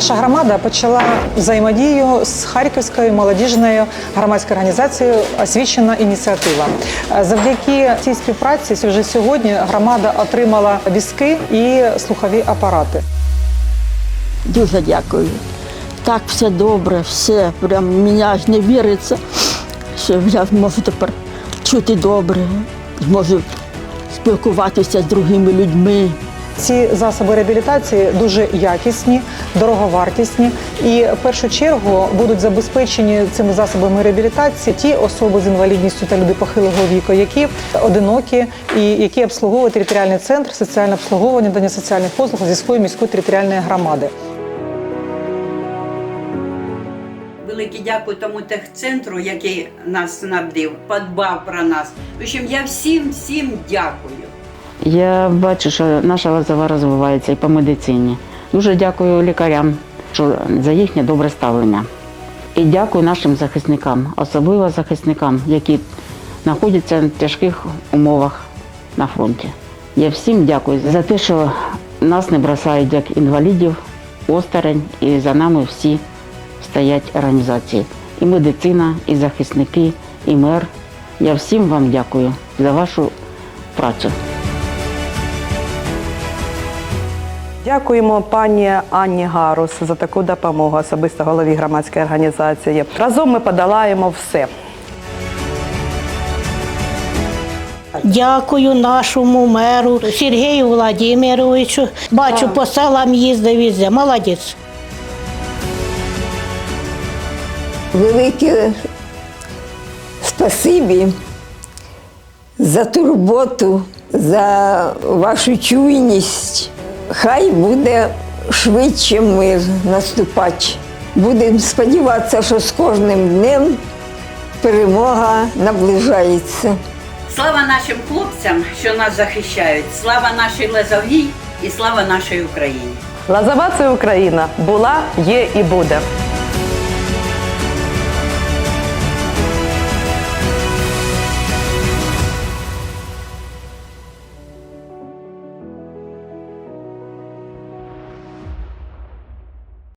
Наша громада почала взаємодію з Харківською молодіжною громадською організацією Освічена ініціатива. Завдяки цій співпраці вже сьогодні громада отримала візки і слухові апарати. Дуже дякую. Так все добре, все. Прям мені аж не віриться, що я можу тепер чути добре, зможу спілкуватися з другими людьми. Ці засоби реабілітації дуже якісні, дороговартісні, і в першу чергу будуть забезпечені цими засобами реабілітації ті особи з інвалідністю та люди похилого віку, які одинокі і які обслуговує територіальний центр соціального обслуговування надання соціальних послуг зі своєї міської територіальної громади. Велике дякую тому техцентру, який нас снабдив, подбав про нас. В общем, я всім всім дякую. Я бачу, що наша лозова розвивається і по медицині. Дуже дякую лікарям що за їхнє добре ставлення. І дякую нашим захисникам, особливо захисникам, які знаходяться в тяжких умовах на фронті. Я всім дякую за те, що нас не бросають як інвалідів, осторонь, і за нами всі стоять організації. І медицина, і захисники, і мер. Я всім вам дякую за вашу працю. Дякуємо пані Анні Гарус за таку допомогу, особисто голові громадської організації. Разом ми подолаємо все. Дякую нашому меру Сергію Владимировичу. Бачу, по селам їздив везде. Молодець. велике спасибі за турботу, за вашу чуйність. Хай буде швидше мир наступати. Будемо сподіватися, що з кожним днем перемога наближається. Слава нашим хлопцям, що нас захищають. Слава нашій лезовій і слава нашій Україні. Лазова це Україна була, є і буде.